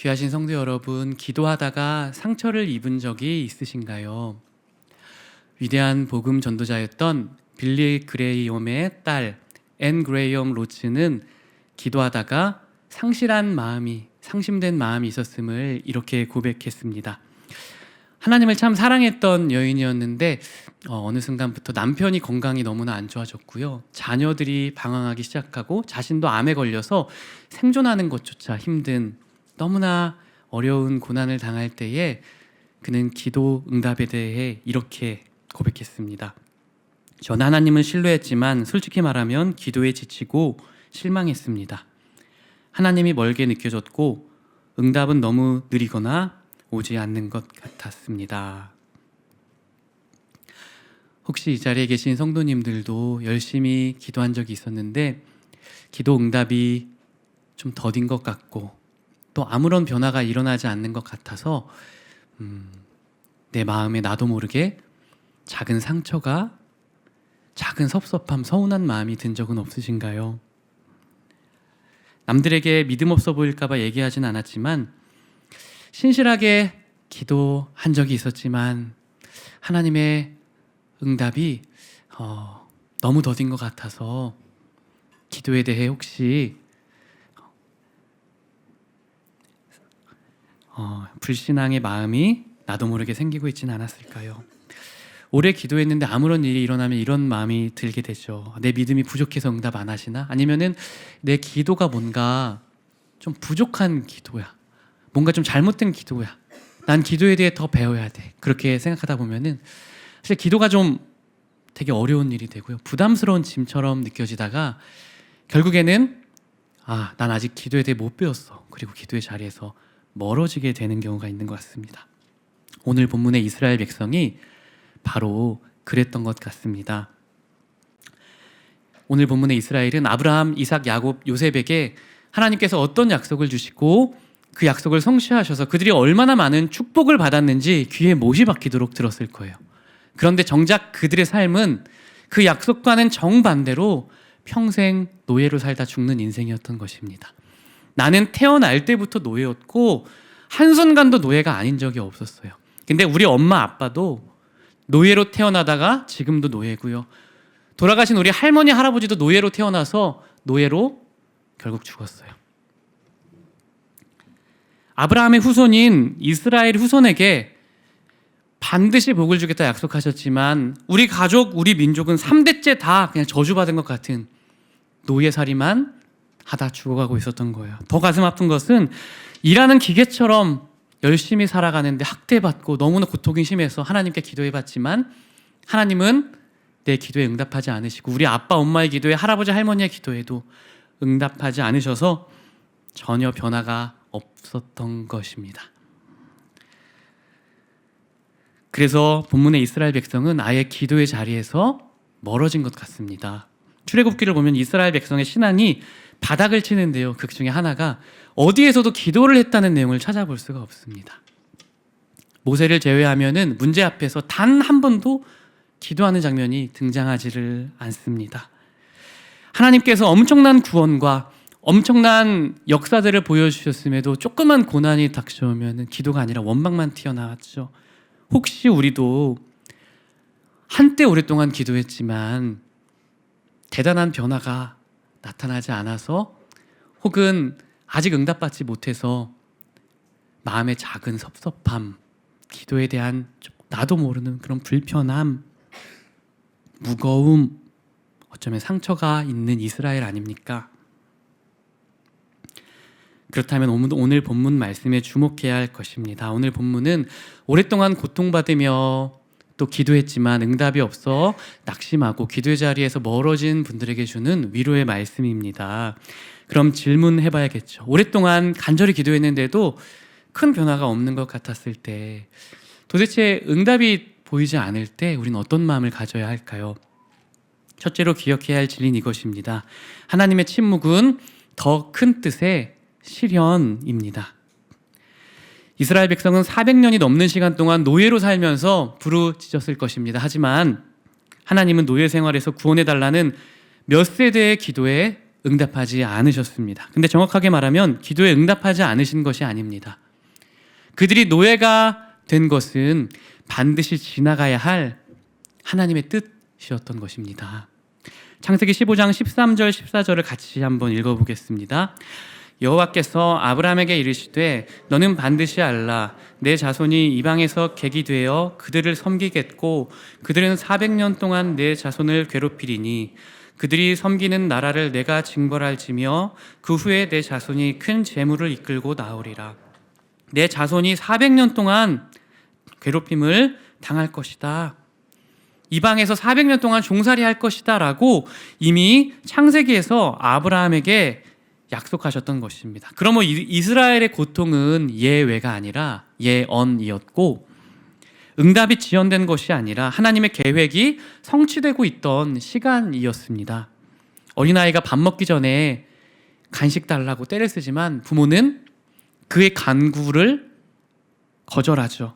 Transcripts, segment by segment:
귀하신 성도 여러분, 기도하다가 상처를 입은 적이 있으신가요? 위대한 복음 전도자였던 빌리 그레이엄의 딸 앤 그레이엄 로츠는 기도하다가 상실한 마음이 상심된 마음이 있었음을 이렇게 고백했습니다. 하나님을 참 사랑했던 여인이었는데 어, 느 순간부터 남편이 건강이 너무나 안 좋아졌고요. 자녀들이 방황하기 시작하고 자신도 암에 걸려서 생존하는 것조차 힘든 너무나 어려운 고난을 당할 때에 그는 기도 응답에 대해 이렇게 고백했습니다. 전 하나님을 신뢰했지만 솔직히 말하면 기도에 지치고 실망했습니다. 하나님이 멀게 느껴졌고 응답은 너무 느리거나 오지 않는 것 같았습니다. 혹시 이 자리에 계신 성도님들도 열심히 기도한 적이 있었는데 기도 응답이 좀 더딘 것 같고 또 아무런 변화가 일어나지 않는 것 같아서 음, 내 마음에 나도 모르게 작은 상처가 작은 섭섭함, 서운한 마음이 든 적은 없으신가요? 남들에게 믿음 없어 보일까봐 얘기하진 않았지만 신실하게 기도한 적이 있었지만 하나님의 응답이 어, 너무 더딘 것 같아서 기도에 대해 혹시 어, 불신앙의 마음이 나도 모르게 생기고 있지는 않았을까요? 오래 기도했는데 아무런 일이 일어나면 이런 마음이 들게 되죠. 내 믿음이 부족해서 응답 안 하시나? 아니면은 내 기도가 뭔가 좀 부족한 기도야. 뭔가 좀 잘못된 기도야. 난 기도에 대해 더 배워야 돼. 그렇게 생각하다 보면은 사실 기도가 좀 되게 어려운 일이 되고요. 부담스러운 짐처럼 느껴지다가 결국에는 아, 난 아직 기도에 대해 못 배웠어. 그리고 기도의 자리에서 멀어지게 되는 경우가 있는 것 같습니다. 오늘 본문의 이스라엘 백성이 바로 그랬던 것 같습니다. 오늘 본문의 이스라엘은 아브라함, 이삭, 야곱, 요셉에게 하나님께서 어떤 약속을 주시고 그 약속을 성취하셔서 그들이 얼마나 많은 축복을 받았는지 귀에 못이 박히도록 들었을 거예요. 그런데 정작 그들의 삶은 그 약속과는 정반대로 평생 노예로 살다 죽는 인생이었던 것입니다. 나는 태어날 때부터 노예였고 한순간도 노예가 아닌 적이 없었어요. 근데 우리 엄마 아빠도 노예로 태어나다가 지금도 노예고요. 돌아가신 우리 할머니 할아버지도 노예로 태어나서 노예로 결국 죽었어요. 아브라함의 후손인 이스라엘 후손에게 반드시 복을 주겠다 약속하셨지만 우리 가족, 우리 민족은 3대째 다 그냥 저주받은 것 같은 노예살이만 하다 죽어가고 있었던 거예요. 더 가슴 아픈 것은 일하는 기계처럼 열심히 살아가는데 학대받고 너무나 고통이 심해서 하나님께 기도해봤지만 하나님은 내 기도에 응답하지 않으시고 우리 아빠 엄마의 기도에 할아버지 할머니의 기도에도 응답하지 않으셔서 전혀 변화가 없었던 것입니다. 그래서 본문의 이스라엘 백성은 아예 기도의 자리에서 멀어진 것 같습니다. 출애굽기를 보면 이스라엘 백성의 신앙이 바닥을 치는데요. 그 중에 하나가 어디에서도 기도를 했다는 내용을 찾아볼 수가 없습니다. 모세를 제외하면은 문제 앞에서 단 한 번도 기도하는 장면이 등장하지를 않습니다. 하나님께서 엄청난 구원과 엄청난 역사들을 보여주셨음에도 조그만 고난이 닥쳐오면 기도가 아니라 원망만 튀어나왔죠. 혹시 우리도 한때 오랫동안 기도했지만 대단한 변화가 나타나지 않아서 혹은 아직 응답받지 못해서 마음의 작은 섭섭함, 기도에 대한 나도 모르는 그런 불편함, 무거움, 어쩌면 상처가 있는 이스라엘 아닙니까? 그렇다면 오늘 본문 말씀에 주목해야 할 것입니다. 오늘 본문은 오랫동안 고통받으며 또 기도했지만 응답이 없어 낙심하고 기도의 자리에서 멀어진 분들에게 주는 위로의 말씀입니다. 그럼 질문해 봐야겠죠. 오랫동안 간절히 기도했는데도 큰 변화가 없는 것 같았을 때 도대체 응답이 보이지 않을 때 우리는 어떤 마음을 가져야 할까요? 첫째로 기억해야 할 진리는 이것입니다. 하나님의 침묵은 더 큰 뜻의 실현입니다. 이스라엘 백성은 400년이 넘는 시간 동안 노예로 살면서 부르짖었을 것입니다. 하지만 하나님은 노예 생활에서 구원해 달라는 몇 세대의 기도에 응답하지 않으셨습니다. 근데 정확하게 말하면 기도에 응답하지 않으신 것이 아닙니다. 그들이 노예가 된 것은 반드시 지나가야 할 하나님의 뜻이었던 것입니다. 창세기 15장 13절 14절을 같이 한번 읽어보겠습니다. 여호와께서 아브라함에게 이르시되 너는 반드시 알라 내 자손이 이방에서 객이 되어 그들을 섬기겠고 그들은 400년 동안 내 자손을 괴롭히리니 그들이 섬기는 나라를 내가 징벌할지며 그 후에 내 자손이 큰 재물을 이끌고 나오리라 내 자손이 400년 동안 괴롭힘을 당할 것이다. 이방에서 400년 동안 종살이 할 것이다라고 이미 창세기에서 아브라함에게 약속하셨던 것입니다. 그러면 이- 이스라엘의 고통은 예외가 아니라 예언이었고 응답이 지연된 것이 아니라 하나님의 계획이 성취되고 있던 시간이었습니다. 어린아이가 밥 먹기 전에 간식 달라고 때를 쓰지만 부모는 그의 간구를 거절하죠.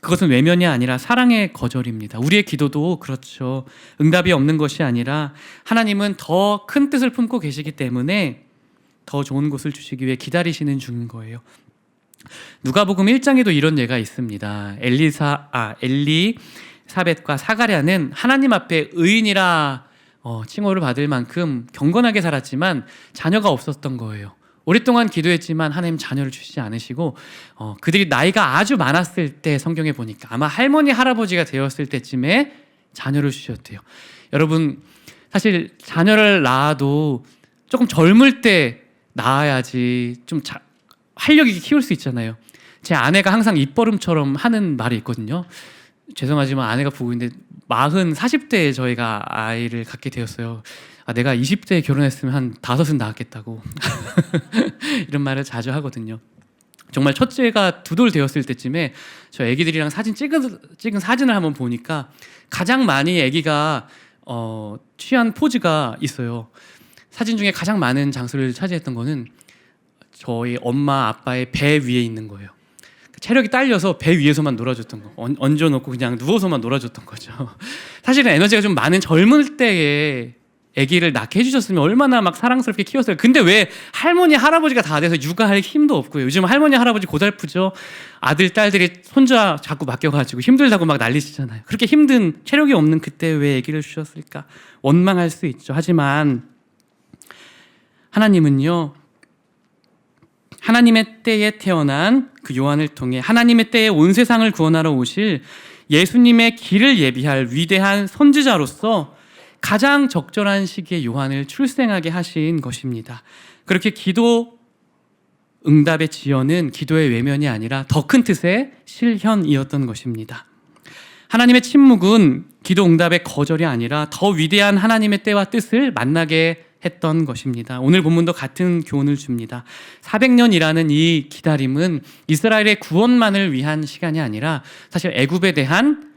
그것은 외면이 아니라 사랑의 거절입니다. 우리의 기도도 그렇죠. 응답이 없는 것이 아니라 하나님은 더 큰 뜻을 품고 계시기 때문에 더 좋은 것을 주시기 위해 기다리시는 중인 거예요. 누가복음 1장에도 이런 예가 있습니다. 엘리사 아 엘리 사벳과 사가랴는 하나님 앞에 의인이라 어, 칭호를 받을 만큼 경건하게 살았지만 자녀가 없었던 거예요. 오랫동안 기도했지만 하나님 자녀를 주시지 않으시고 어, 그들이 나이가 아주 많았을 때 성경에 보니까 아마 할머니 할아버지가 되었을 때쯤에 자녀를 주셨대요. 여러분 사실 자녀를 낳아도 조금 젊을 때 낳아야지 좀 자, 활력 있게 키울 수 있잖아요. 제 아내가 항상 입버릇처럼 하는 말이 있거든요. 죄송하지만 아내가 있는데 마흔 40대에 저희가 아이를 갖게 되었어요. 아, 내가 20대에 결혼했으면 한 다섯은 낳았겠다고 이런 말을 자주 하거든요. 정말 첫째가 두 돌 되었을 때쯤에 저 애기들이랑 사진 찍은 찍은 사진을 한번 보니까 가장 많이 애기가 어, 취한 포즈가 있어요. 사진 중에 가장 많은 장소를 차지했던 거는 저희 엄마 아빠의 배 위에 있는 거예요. 체력이 딸려서 배 위에서만 놀아줬던 거, 얹- 얹어놓고 그냥 누워서만 놀아줬던 거죠. 사실은 에너지가 좀 많은 젊을 때에 아기를 낳게 해주셨으면 얼마나 막 사랑스럽게 키웠어요. 근데 왜 할머니 할아버지가 다 돼서 육아할 힘도 없고요. 요즘 할머니 할아버지 고달프죠. 아들 딸들이 손자 자꾸 맡겨가지고 힘들다고 막 난리치잖아요. 그렇게 힘든 체력이 없는 그때 왜 아기를 주셨을까 원망할 수 있죠. 하지만 하나님은요 하나님의 때에 태어난 그 요한을 통해 하나님의 때에 온 세상을 구원하러 오실 예수님의 길을 예비할 위대한 선지자로서 가장 적절한 시기에 요한을 출생하게 하신 것입니다. 그렇게 기도 응답의 지연은 기도의 외면이 아니라 더 큰 뜻의 실현이었던 것입니다. 하나님의 침묵은 기도 응답의 거절이 아니라 더 위대한 하나님의 때와 뜻을 만나게 했던 것입니다. 오늘 본문도 같은 교훈을 줍니다. 400년이라는 이 기다림은 이스라엘의 구원만을 위한 시간이 아니라 사실 애굽에 대한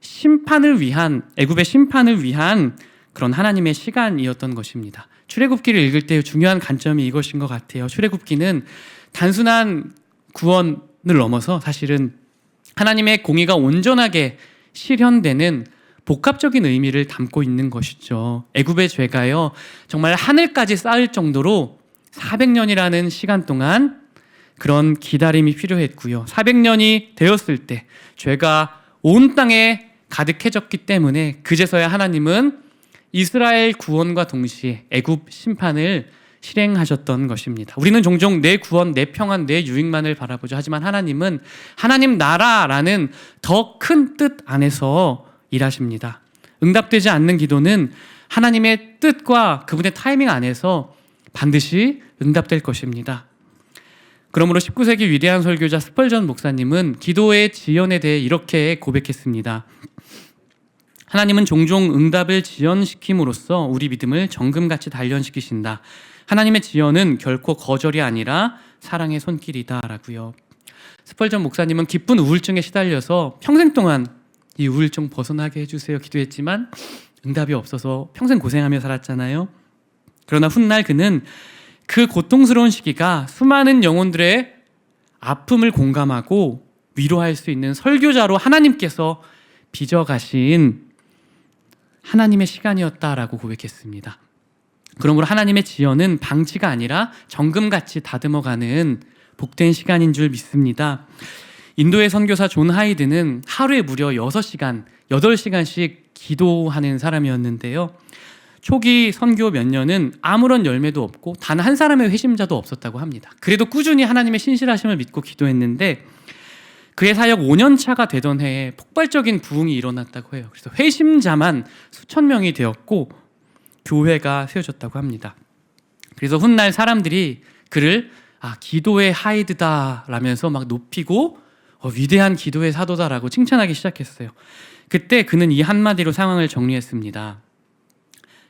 심판을 위한 애굽의 심판을 위한 그런 하나님의 시간이었던 것입니다. 출애굽기를 읽을 때 중요한 관점이 이것인 것 같아요. 출애굽기는 단순한 구원을 넘어서 사실은 하나님의 공의가 온전하게 실현되는 복합적인 의미를 담고 있는 것이죠. 애굽의 죄가요. 정말 하늘까지 쌓을 정도로 400년이라는 시간 동안 그런 기다림이 필요했고요. 400년이 되었을 때 죄가 온 땅에 가득해졌기 때문에 그제서야 하나님은 이스라엘 구원과 동시에 애굽 심판을 실행하셨던 것입니다. 우리는 종종 내 구원, 내 평안, 내 유익만을 바라보죠. 하지만 하나님은 하나님 나라라는 더 큰 뜻 안에서 일하십니다. 응답되지 않는 기도는 하나님의 뜻과 그분의 타이밍 안에서 반드시 응답될 것입니다. 그러므로 19세기 위대한 설교자 스펄전 목사님은 기도의 지연에 대해 이렇게 고백했습니다. 하나님은 종종 응답을 지연시킴으로써 우리 믿음을 정금같이 단련시키신다. 하나님의 지연은 결코 거절이 아니라 사랑의 손길이다라고요. 스펄전 목사님은 기쁜 우울증에 시달려서 평생 동안 이 우울증 벗어나게 해주세요 기도했지만 응답이 없어서 평생 고생하며 살았잖아요. 그러나 훗날 그는 그 고통스러운 시기가 수많은 영혼들의 아픔을 공감하고 위로할 수 있는 설교자로 하나님께서 빚어가신 하나님의 시간이었다라고 고백했습니다. 그러므로 하나님의 지연은 방치가 아니라 정금같이 다듬어가는 복된 시간인 줄 믿습니다. 인도의 선교사 존 하이드는 하루에 무려 6시간, 8시간씩 기도하는 사람이었는데요. 초기 선교 몇 년은 아무런 열매도 없고 단 한 사람의 회심자도 없었다고 합니다. 그래도 꾸준히 하나님의 신실하심을 믿고 기도했는데 그의 사역 5년 차가 되던 해에 폭발적인 부흥이 일어났다고 해요. 그래서 회심자만 수천 명이 되었고 교회가 세워졌다고 합니다. 그래서 훗날 사람들이 그를 아 기도의 하이드다라면서 막 높이고 어, 위대한 기도의 사도다라고 칭찬하기 시작했어요. 그때 그는 이 한마디로 상황을 정리했습니다.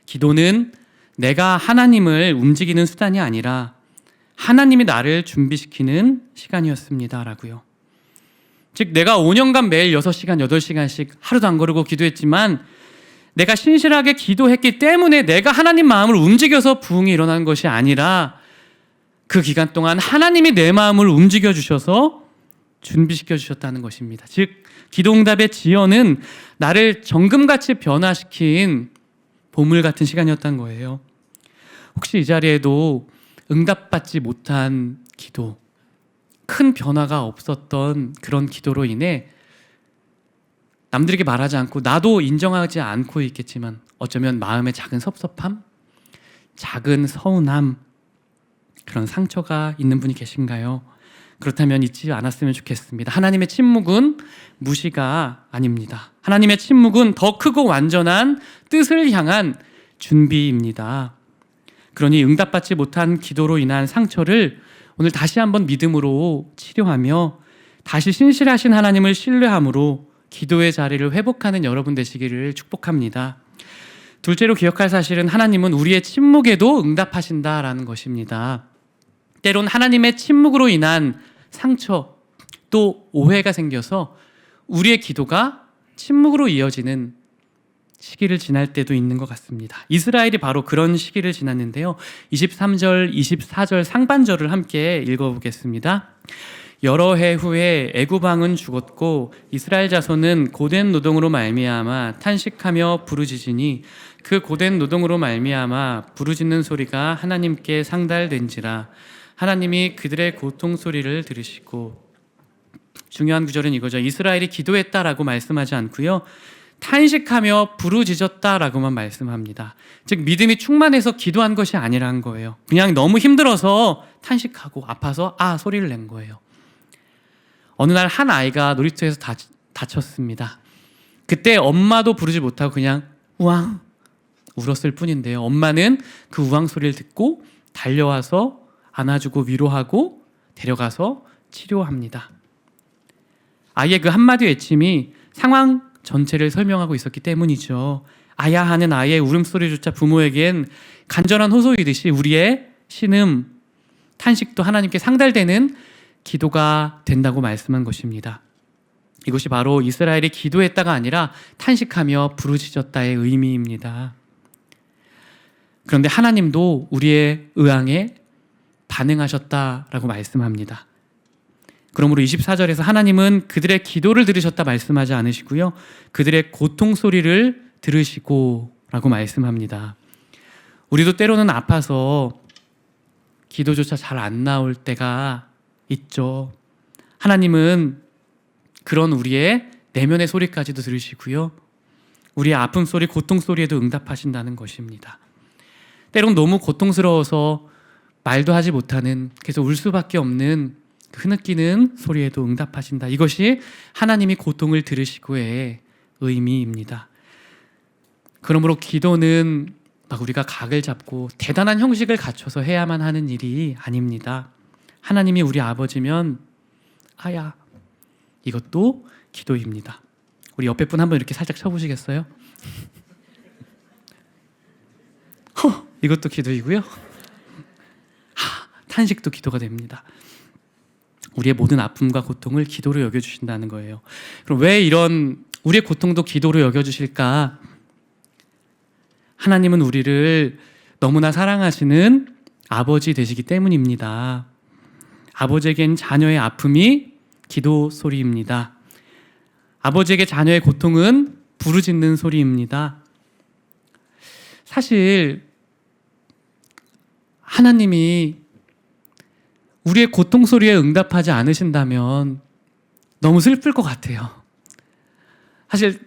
기도는 내가 하나님을 움직이는 수단이 아니라 하나님이 나를 준비시키는 시간이었습니다 라고요. 즉 내가 5년간 매일 6시간, 8시간씩 하루도 안 거르고 기도했지만 내가 신실하게 기도했기 때문에 내가 하나님 마음을 움직여서 부흥이 일어난 것이 아니라 그 기간 동안 하나님이 내 마음을 움직여 주셔서 준비시켜 주셨다는 것입니다. 즉 기도응답의 지연은 나를 정금같이 변화시킨 보물 같은 시간이었던 거예요. 혹시 이 자리에도 응답받지 못한 기도, 큰 변화가 없었던 그런 기도로 인해 남들에게 말하지 않고 나도 인정하지 않고 있겠지만 어쩌면 마음의 작은 섭섭함, 작은 서운함, 그런 상처가 있는 분이 계신가요? 그렇다면 잊지 않았으면 좋겠습니다. 하나님의 침묵은 무시가 아닙니다. 하나님의 침묵은 더 크고 완전한 뜻을 향한 준비입니다. 그러니 응답받지 못한 기도로 인한 상처를 오늘 다시 한번 믿음으로 치료하며 다시 신실하신 하나님을 신뢰함으로 기도의 자리를 회복하는 여러분 되시기를 축복합니다. 둘째로 기억할 사실은 하나님은 우리의 침묵에도 응답하신다라는 것입니다. 때론 하나님의 침묵으로 인한 상처 또 오해가 생겨서 우리의 기도가 침묵으로 이어지는 시기를 지날 때도 있는 것 같습니다. 이스라엘이 바로 그런 시기를 지났는데요. 23절, 24절 상반절을 함께 읽어보겠습니다. 여러 해 후에 애굽 왕은 죽었고 이스라엘 자손은 고된 노동으로 말미암아 탄식하며 부르짖으니 그 고된 노동으로 말미암아 부르짖는 소리가 하나님께 상달된지라 하나님이 그들의 고통 소리를 들으시고 중요한 구절은 이거죠. 이스라엘이 기도했다라고 말씀하지 않고요. 탄식하며 부르짖었다라고만 말씀합니다. 즉 믿음이 충만해서 기도한 것이 아니란 거예요. 그냥 너무 힘들어서 탄식하고 아파서 아 소리를 낸 거예요. 어느 날 한 아이가 놀이터에서 다, 다쳤습니다. 그때 엄마도 부르지 못하고 그냥 우왕 울었을 뿐인데요. 엄마는 그 우왕 소리를 듣고 달려와서 안아주고 위로하고 데려가서 치료합니다. 아이의 그 한마디 외침이 상황 전체를 설명하고 있었기 때문이죠. 아야 하는 아이의 울음소리조차 부모에겐 간절한 호소이듯이 우리의 신음, 탄식도 하나님께 상달되는 기도가 된다고 말씀한 것입니다. 이것이 바로 이스라엘이 기도했다가 아니라 탄식하며 부르짖었다의 의미입니다. 그런데 하나님도 우리의 의앙에 반응하셨다라고 말씀합니다. 그러므로 24절에서 하나님은 그들의 기도를 들으셨다 말씀하지 않으시고요. 그들의 고통 소리를 들으시고라고 말씀합니다. 우리도 때로는 아파서 기도조차 잘 안 나올 때가 있죠. 하나님은 그런 우리의 내면의 소리까지도 들으시고요. 우리의 아픔 소리, 고통 소리에도 응답하신다는 것입니다. 때론 너무 고통스러워서 말도 하지 못하는 그래서 울 수밖에 없는 그 흐느끼는 소리에도 응답하신다. 이것이 하나님이 고통을 들으시고의 의미입니다. 그러므로 기도는 막 우리가 각을 잡고 대단한 형식을 갖춰서 해야만 하는 일이 아닙니다. 하나님이 우리 아버지면 아야 이것도 기도입니다. 우리 옆에 분 한번 이렇게 살짝 쳐보시겠어요? 허 이것도 기도이고요. 하, 탄식도 기도가 됩니다. 우리의 모든 아픔과 고통을 기도로 여겨주신다는 거예요. 그럼 왜 이런 우리의 고통도 기도로 여겨주실까? 하나님은 우리를 너무나 사랑하시는 아버지 되시기 때문입니다. 아버지에겐 자녀의 아픔이 기도 소리입니다. 아버지에게 자녀의 고통은 부르짖는 소리입니다. 사실 하나님이 우리의 고통 소리에 응답하지 않으신다면 너무 슬플 것 같아요. 사실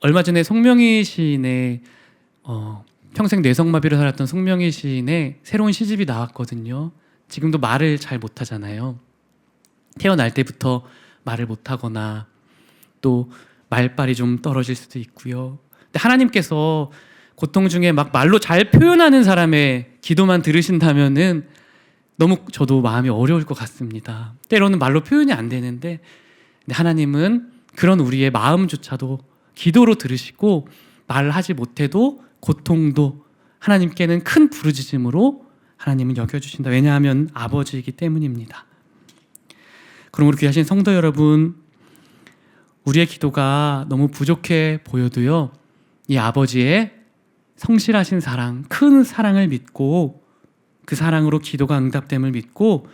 얼마 전에 송명희 시인의 어, 평생 뇌성마비로 살았던 송명희 시인의 새로운 시집이 나왔거든요. 지금도 말을 잘 못하잖아요. 태어날 때부터 말을 못하거나 또 말빨이 좀 떨어질 수도 있고요. 근데 하나님께서 고통 중에 막 말로 잘 표현하는 사람의 기도만 들으신다면은 너무 저도 마음이 어려울 것 같습니다. 때로는 말로 표현이 안 되는데 하나님은 그런 우리의 마음조차도 기도로 들으시고 말하지 못해도 고통도 하나님께는 큰 부르짖음으로 하나님은 여겨주신다. 왜냐하면 아버지이기 때문입니다. 그러므로 귀하신 성도 여러분, 우리의 기도가 너무 부족해 보여도요, 이 아버지의 성실하신 사랑, 큰 사랑을 믿고 그 사랑으로 기도가 응답됨을 믿고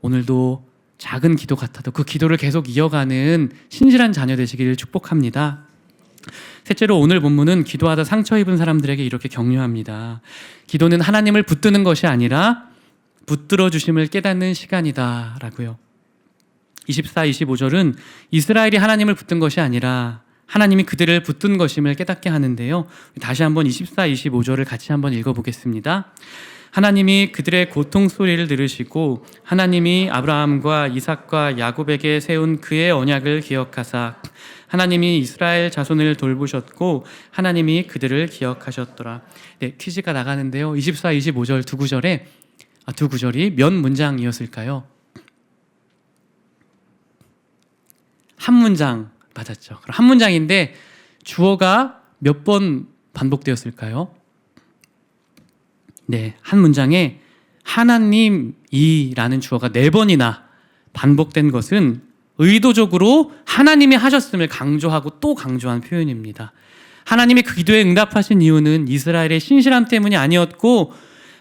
오늘도 작은 기도 같아도 그 기도를 계속 이어가는 신실한 자녀 되시기를 축복합니다. 셋째로 오늘 본문은 기도하다 상처 입은 사람들에게 이렇게 격려합니다. 기도는 하나님을 붙드는 것이 아니라 붙들어 주심을 깨닫는 시간이다라고요. 24, 25절은 이스라엘이 하나님을 붙든 것이 아니라 하나님이 그들을 붙든 것임을 깨닫게 하는데요. 다시 한번 24, 25절을 같이 한번 읽어보겠습니다. 하나님이 그들의 고통 소리를 들으시고 하나님이 아브라함과 이삭과 야곱에게 세운 그의 언약을 기억하사 하나님이 이스라엘 자손을 돌보셨고 하나님이 그들을 기억하셨더라. 네, 퀴즈가 나가는데요. 24, 25절 두 구절에 아, 두 구절이 몇 문장이었을까요? 한 문장 맞았죠. 그럼 한 문장인데 주어가 몇 번 반복되었을까요? 네, 한 문장에 하나님이라는 주어가 네 번이나 반복된 것은 의도적으로 하나님이 하셨음을 강조하고 또 강조한 표현입니다. 하나님이 그 기도에 응답하신 이유는 이스라엘의 신실함 때문이 아니었고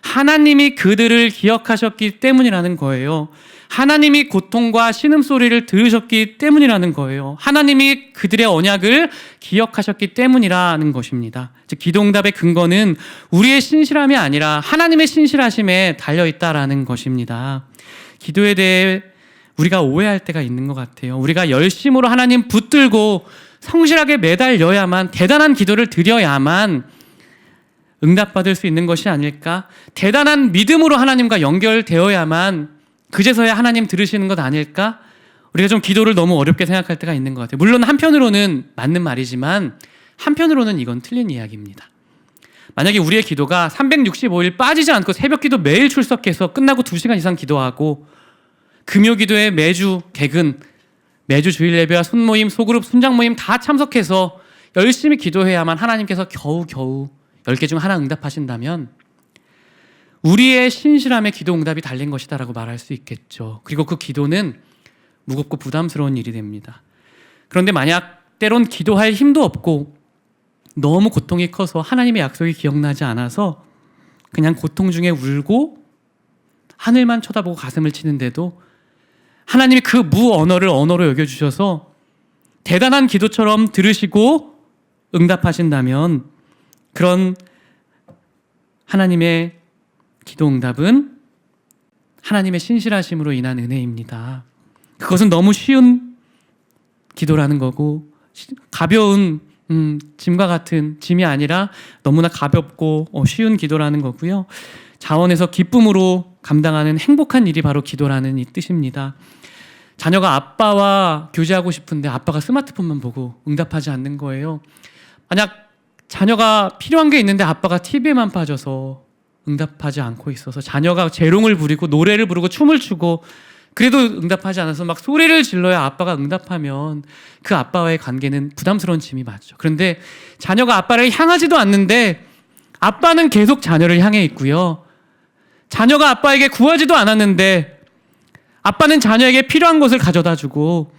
하나님이 그들을 기억하셨기 때문이라는 거예요. 하나님이 고통과 신음소리를 들으셨기 때문이라는 거예요. 하나님이 그들의 언약을 기억하셨기 때문이라는 것입니다. 즉, 기도응답의 근거는 우리의 신실함이 아니라 하나님의 신실하심에 달려있다라는 것입니다. 기도에 대해 우리가 오해할 때가 있는 것 같아요. 우리가 열심으로 하나님 붙들고 성실하게 매달려야만 대단한 기도를 드려야만 응답받을 수 있는 것이 아닐까? 대단한 믿음으로 하나님과 연결되어야만 그제서야 하나님 들으시는 것 아닐까? 우리가 좀 기도를 너무 어렵게 생각할 때가 있는 것 같아요. 물론 한편으로는 맞는 말이지만 한편으로는 이건 틀린 이야기입니다. 만약에 우리의 기도가 365일 빠지지 않고 새벽 기도 매일 출석해서 끝나고 2시간 이상 기도하고 금요 기도에 매주 개근, 매주 주일 예배와 손모임, 소그룹, 순장 모임 다 참석해서 열심히 기도해야만 하나님께서 겨우겨우 10개 중 하나 응답하신다면 우리의 신실함에 기도 응답이 달린 것이다라고 말할 수 있겠죠. 그리고 그 기도는 무겁고 부담스러운 일이 됩니다. 그런데 만약 때론 기도할 힘도 없고 너무 고통이 커서 하나님의 약속이 기억나지 않아서 그냥 고통 중에 울고 하늘만 쳐다보고 가슴을 치는데도 하나님이 그 무언어를 언어로 여겨주셔서 대단한 기도처럼 들으시고 응답하신다면 그런 하나님의 기도 응답은 하나님의 신실하심으로 인한 은혜입니다. 그것은 너무 쉬운 기도라는 거고 가벼운 음, 짐과 같은 짐이 아니라 너무나 가볍고 어, 쉬운 기도라는 거고요. 자원에서 기쁨으로 감당하는 행복한 일이 바로 기도라는 이 뜻입니다. 자녀가 아빠와 교제하고 싶은데 아빠가 스마트폰만 보고 응답하지 않는 거예요. 만약 자녀가 필요한 게 있는데 아빠가 TV에만 빠져서 응답하지 않고 있어서 자녀가 재롱을 부리고 노래를 부르고 춤을 추고 그래도 응답하지 않아서 막 소리를 질러야 아빠가 응답하면 그 아빠와의 관계는 부담스러운 짐이 맞죠. 그런데 자녀가 아빠를 향하지도 않는데 아빠는 계속 자녀를 향해 있고요. 자녀가 아빠에게 구하지도 않았는데 아빠는 자녀에게 필요한 것을 가져다 주고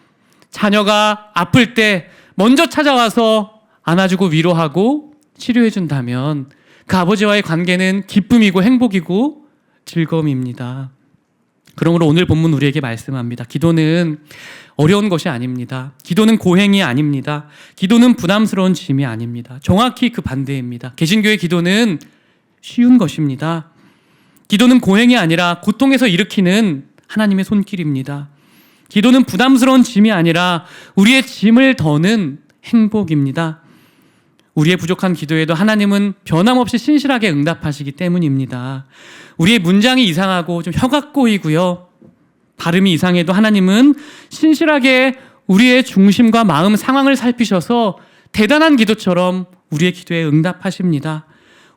자녀가 아플 때 먼저 찾아와서 안아주고 위로하고 치료해 준다면 그 아버지와의 관계는 기쁨이고 행복이고 즐거움입니다. 그러므로 오늘 본문 우리에게 말씀합니다. 기도는 어려운 것이 아닙니다. 기도는 고행이 아닙니다. 기도는 부담스러운 짐이 아닙니다. 정확히 그 반대입니다. 개신교의 기도는 쉬운 것입니다. 기도는 고행이 아니라 고통에서 일으키는 하나님의 손길입니다. 기도는 부담스러운 짐이 아니라 우리의 짐을 더는 행복입니다. 우리의 부족한 기도에도 하나님은 변함없이 신실하게 응답하시기 때문입니다. 우리의 문장이 이상하고 좀 혀가 꼬이고요. 발음이 이상해도 하나님은 신실하게 우리의 중심과 마음 상황을 살피셔서 대단한 기도처럼 우리의 기도에 응답하십니다.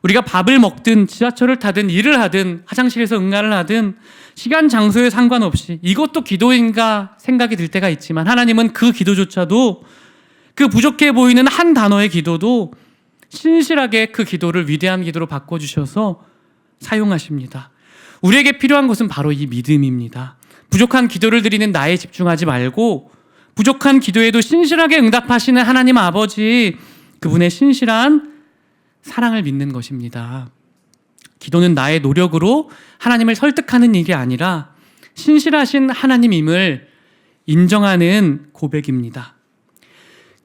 우리가 밥을 먹든 지하철을 타든 일을 하든 화장실에서 응가를 하든 시간 장소에 상관없이 이것도 기도인가 생각이 들 때가 있지만 하나님은 그 기도조차도 그 부족해 보이는 한 단어의 기도도 신실하게 그 기도를 위대한 기도로 바꿔주셔서 사용하십니다. 우리에게 필요한 것은 바로 이 믿음입니다. 부족한 기도를 드리는 나에 집중하지 말고 부족한 기도에도 신실하게 응답하시는 하나님 아버지 그분의 신실한 사랑을 믿는 것입니다. 기도는 나의 노력으로 하나님을 설득하는 일이 아니라 신실하신 하나님임을 인정하는 고백입니다.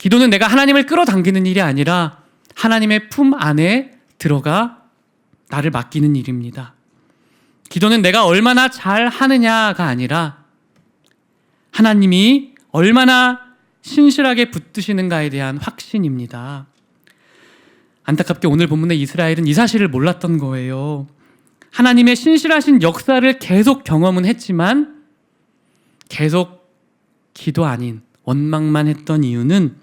기도는 내가 하나님을 끌어당기는 일이 아니라 하나님의 품 안에 들어가 나를 맡기는 일입니다. 기도는 내가 얼마나 잘 하느냐가 아니라 하나님이 얼마나 신실하게 붙드시는가에 대한 확신입니다. 안타깝게 오늘 본문의 이스라엘은 이 사실을 몰랐던 거예요. 하나님의 신실하신 역사를 계속 경험은 했지만 계속 기도 아닌 원망만 했던 이유는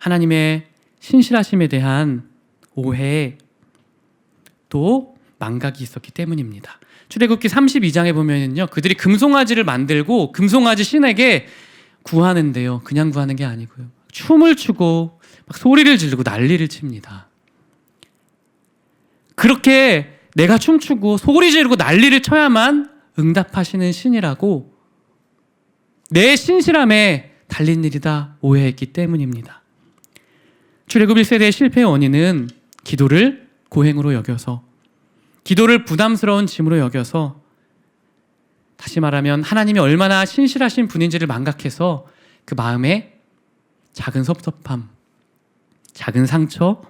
하나님의 신실하심에 대한 오해 또 망각이 있었기 때문입니다. 출애굽기 32장에 보면은요. 그들이 금송아지를 만들고 금송아지 신에게 구하는데요. 그냥 구하는 게 아니고요. 춤을 추고 막 소리를 지르고 난리를 칩니다. 그렇게 내가 춤추고 소리 지르고 난리를 쳐야만 응답하시는 신이라고 내 신실함에 달린 일이다 오해했기 때문입니다. 출애굽 1세대의 실패의 원인은 기도를 고행으로 여겨서 기도를 부담스러운 짐으로 여겨서 다시 말하면 하나님이 얼마나 신실하신 분인지를 망각해서 그 마음에 작은 섭섭함, 작은 상처,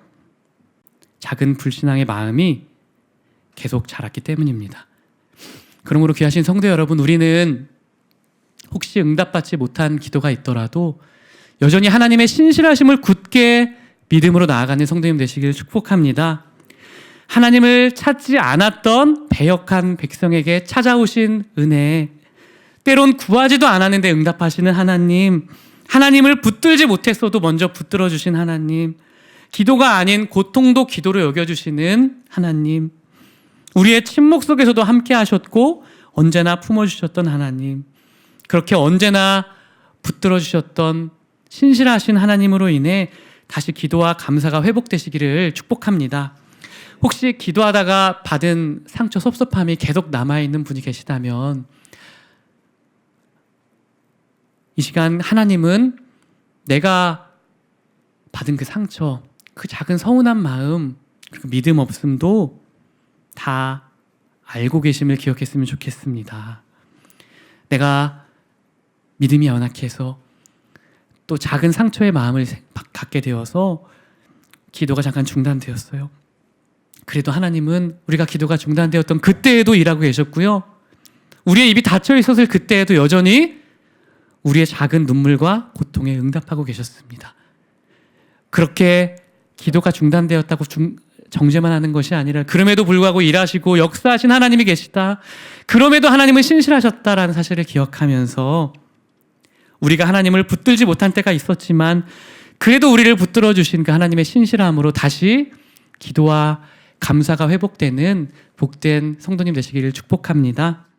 작은 불신앙의 마음이 계속 자랐기 때문입니다. 그러므로 귀하신 성도 여러분, 우리는 혹시 응답받지 못한 기도가 있더라도 여전히 하나님의 신실하심을 굳게 믿음으로 나아가는 성도님 되시길 축복합니다. 하나님을 찾지 않았던 배역한 백성에게 찾아오신 은혜, 때론 구하지도 않았는데 응답하시는 하나님, 하나님을 붙들지 못했어도 먼저 붙들어 주신 하나님, 기도가 아닌 고통도 기도로 여겨주시는 하나님, 우리의 침묵 속에서도 함께 하셨고 언제나 품어주셨던 하나님, 그렇게 언제나 붙들어 주셨던 신실하신 하나님으로 인해 다시 기도와 감사가 회복되시기를 축복합니다. 혹시 기도하다가 받은 상처, 섭섭함이 계속 남아있는 분이 계시다면 이 시간 하나님은 내가 받은 그 상처, 그 작은 서운한 마음, 그리고 믿음 없음도 다 알고 계심을 기억했으면 좋겠습니다. 내가 믿음이 연약해서 또 작은 상처의 마음을 갖게 되어서 기도가 잠깐 중단되었어요. 그래도 하나님은 우리가 기도가 중단되었던 그때에도 일하고 계셨고요. 우리의 입이 닫혀 있었을 그때에도 여전히 우리의 작은 눈물과 고통에 응답하고 계셨습니다. 그렇게 기도가 중단되었다고 중, 정죄만 하는 것이 아니라 그럼에도 불구하고 일하시고 역사하신 하나님이 계시다. 그럼에도 하나님은 신실하셨다라는 사실을 기억하면서 우리가 하나님을 붙들지 못한 때가 있었지만 그래도 우리를 붙들어 주신 그 하나님의 신실함으로 다시 기도와 감사가 회복되는 복된 성도님 되시기를 축복합니다.